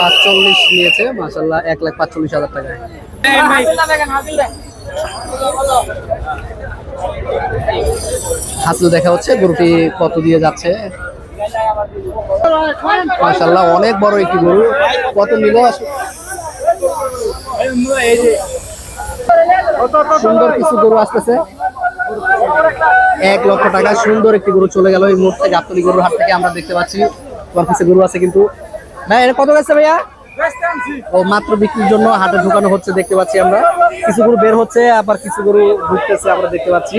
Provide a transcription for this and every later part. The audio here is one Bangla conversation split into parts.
পাঁচচল্লিশ নিয়েছে মাসাল্লাহ এক লাখ পাঁচচল্লিশ হাজার টাকায় হাসিল দেখা হচ্ছে, গরুটি কত দিয়ে যাচ্ছে? মাসাল্লাহ অনেক বড় একটি গরু। কত নিল? সুন্দর কিছু গরু আসতেছে। এক লক্ষ টাকা, সুন্দর একটি গরু চলে গেল এই মুহূর্তে। গাবতলি গরুর হাট থেকে আমরা দেখতে পাচ্ছি। তোমার কিছু গরু আছে কিন্তু। ভাই, এটা কত গেছে ভাইয়া? ও, মাত্র বিক্রির জন্য হাটে ঢুকানো হচ্ছে, দেখতে পাচ্ছি আমরা। কিছু গরু বের হচ্ছে, আবার কিছু গরু ঢুকতেছে, আমরা দেখতে পাচ্ছি।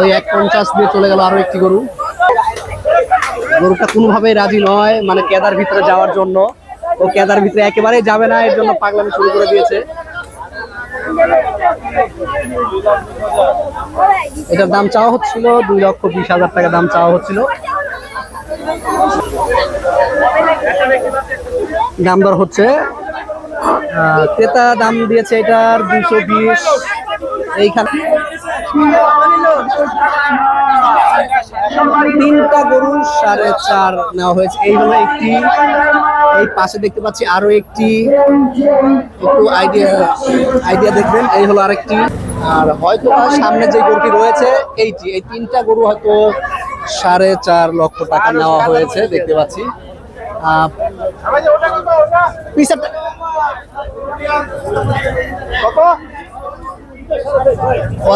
ওই এক পঞ্চাশ দিয়ে চলে গেল আরও একটি গরু। গরুটা কোনোভাবেই রাজি নয় মানে কেদার ভিতরে যাওয়ার জন্য। ও কেদার ভিতরে একেবারেই যাবে না, এর জন্য পাগলামি শুরু করে দিয়েছে। এটার দাম চাওয়া হচ্ছিল দুই লক্ষ বিশ হাজার টাকা দাম চাওয়া হচ্ছিল। দাম দর হচ্ছে ক্রেতা দাম দিয়েছে এটার দুশো বিশ। এইখানে তিনটা গরু সাড়ে চার নেওয়া হয়েছে। এই হলো একটি এই পাশে দেখতে পাচ্ছি আরও একটি একটু আইডিয়া আইডিয়া দেখবেন। এই হলো আরেকটি। আর হয়তো সামনে যে গরুটি রয়েছে, এইটি। এই তিনটা গরু হয়তো সাড়ে চার লক্ষ টাকা নেওয়া হয়েছে, দেখতে পাচ্ছি।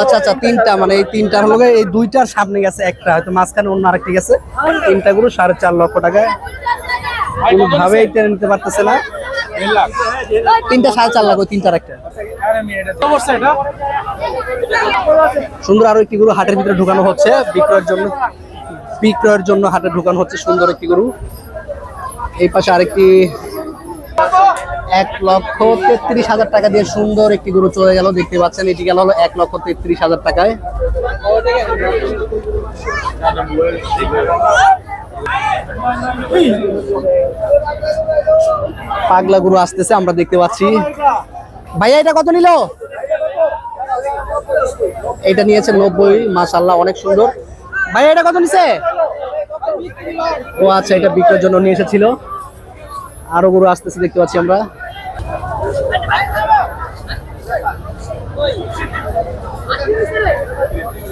আচ্ছা আচ্ছা তিনটা। মানে এই তিনটা এই দুইটার সামনে গেছে, একটা। হয়তো মাঝখানে অন্য আরেকটি গেছে। তিনটা গরু সাড়ে চার লক্ষ টাকায় কোনোভাবে এটা নিতে পারতেছে না। তিনটা সাড়ে চার ওই তিনটার একটা। সুন্দর আরও একটি গরু হাটের ভিতরে ঢুকানো হচ্ছে। বিক্রয়ের জন্য বিক্রয়ের জন্য হাটে ঢুকানো হচ্ছে সুন্দর একটি গরু। এই পাশে আরেকটি এক লক্ষ তেত্রিশ হাজার টাকা দিয়ে সুন্দর একটি গরু চলে গেল। দেখতে পাচ্ছেন, এটি গেল হলো এক লক্ষ তেত্রিশ হাজার টাকায়। পাগলা গরু আসতেছে, আমরা দেখতে পাচ্ছি। ভাইয়া, এটা কত নিল? এটা নিয়েছে নব্বই মাসাল্লাহ অনেক সুন্দর। ভাইয়া, এটা কত নিছে? ও আচ্ছা এটা বিক্রির জন্য নিয়ে এসেছিল। আরও গরু আসতেছে, দেখতে পাচ্ছি আমরা।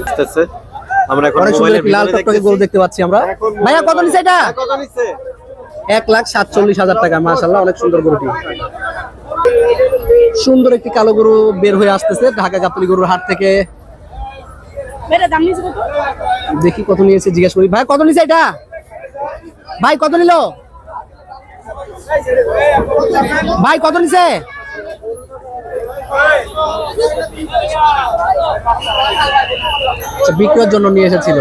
আসতেছে। আমরা এখন অনেক সুন্দর একটি লাল ভিডিও টকটকে গরু দেখতে পাচ্ছি আমরা। ভাইয়া কত নিছে এটা? কত নিচ্ছে এক লাখ সাতচল্লিশ হাজার টাকা অনেক সুন্দর গরুটি। সুন্দর একটি কালো গরু বের হয়ে আসতেছে ঢাকা গাবতলি গরুর হাট থেকে। মেরে দাম নিয়েছে কত? দেখি কত নিয়েছে জিজ্ঞেস করি। ভাই কত নিছে এটা? ভাই কত নিল? ভাই কত নিছে? বিক্রয়ের জন্য নিয়ে এসেছিল।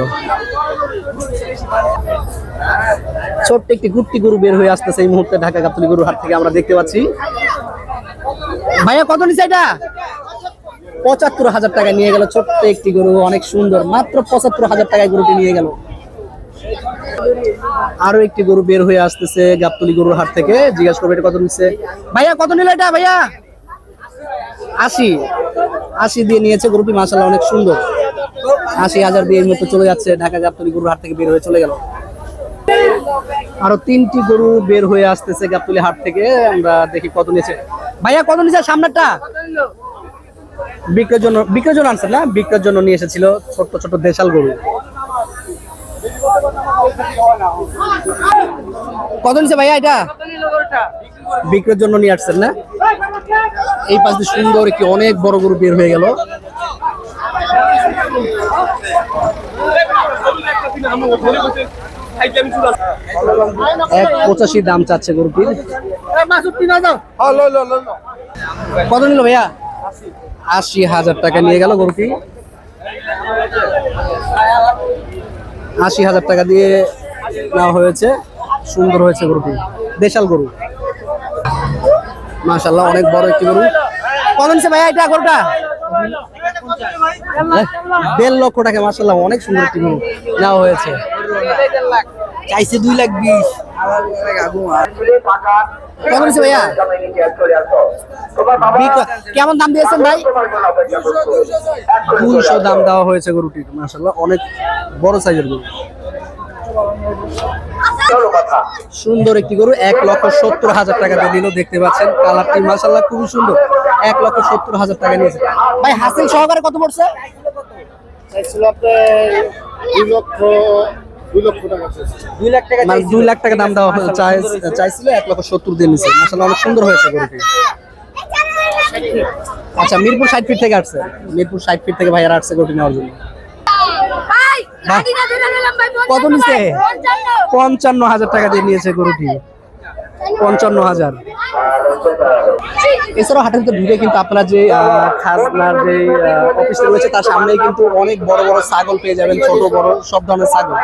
ছোট্ট একটি গুপ্তি গরু বের হয়ে আসতেছে এই মুহূর্তে ঢাকা গাবতলি গরুর হাট থেকে আমরা দেখতে পাচ্ছি। ভাইয়া, কত নিছে এটা? পঁচাত্তর হাজার টাকা নিয়ে গেল ছোট্ট একটি গরু, অনেক সুন্দর। মাত্র পঁচাত্তর হাজার টাকায় গরুটি নিয়ে গেল। আরও একটি গরু বের হয়ে আসতেছে গাবতলি গরুর হাট থেকে। জিজ্ঞাসা করবে এটা কত নিচ্ছে ভাইয়া, কত নিল এটা, ভাইয়া? আশি আশি দিয়ে নিয়েছে গরুটি মাসাল্লাহ অনেক সুন্দর। আশি হাজার দিয়ে এই মতো চলে যাচ্ছে, ঢাকা গাবতলি গরুর হাট থেকে বের হয়ে চলে গেল। আরও তিনটি গরু বের হয়ে আসতেছে গাবতলি হাট থেকে, আমরা দেখি কত নিয়েছে। ভাইয়া, কত নিয়েছে সামনেরটা? বিক্রির জন্য বিক্রির জন্য আনছেন না? বিক্রির জন্য নিয়ে এসেছিল ছোট্ট ছোট দেশাল গরু। কত নিছে ভাইয়া এটা? বিক্রির জন্য নিয়ে আসছেন না? এই পাশ দিয়ে সুন্দর একটি অনেক বড় গরু বের হয়ে গেল। এক পঁচাশি দাম চাচ্ছে গরুটির। কত নিল ভাইয়া? আশি হাজার টাকা নিয়ে গেল গরুটি। আশি হাজার টাকা দিয়ে নেওয়া হয়েছে। সুন্দর হয়েছে গরুটি। দেশাল গরু। মাশাল্লাহ অনেক বড় একটি গরু। নিচ্ছে ভাইয়া এটা গরুটা? দেড় লক্ষ টাকা মাশাল্লাহ অনেক সুন্দর একটি গরু নেওয়া হয়েছে। চাইছে দুই লাখ বিশ। ভাইয়া? কেমন দাম দিয়েছেন ভাই? দাম দেওয়া হয়েছে গরুটির অনেক বড় সাইজের গরু। সুন্দর একটি গরু এক লক্ষ সত্তর হাজার টাকা দিয়ে দিল দেখতে পাচ্ছেন কালারটি মাসাল্লাহ খুবই সুন্দর। এক লক্ষ সত্তর হাজার টাকা নিয়েছে। ভাই হাসিল সহকারে কত পড়ছে? দুই লাখ টাকা মানে দুই লাখ টাকা দাম দেওয়া চাইছিল এক লক্ষ সত্তর দিয়ে নিচ্ছে মাসাল্লাহ অনেক সুন্দর হয়েছে গরুটি। আচ্ছা মিরপুর ষাট ফিট থেকে আসছে। মিরপুর ষাট ফিট থেকে ভাইয়ারা আসছে গরুটি নেওয়ার জন্য। কত নিছে? পঞ্চান্ন হাজার টাকা দিয়ে নিয়েছে গরুটি। পঞ্চান্ন হাজার। এছাড়াও হাটের ভিতরে ঢুকে কিন্তু আপনার যে খাজনার যে অফিসটা রয়েছে, তার সামনেই কিন্তু অনেক বড় বড় ছাগল পেয়ে যাবেন, ছোট বড়, সব ধরনের ছাগল।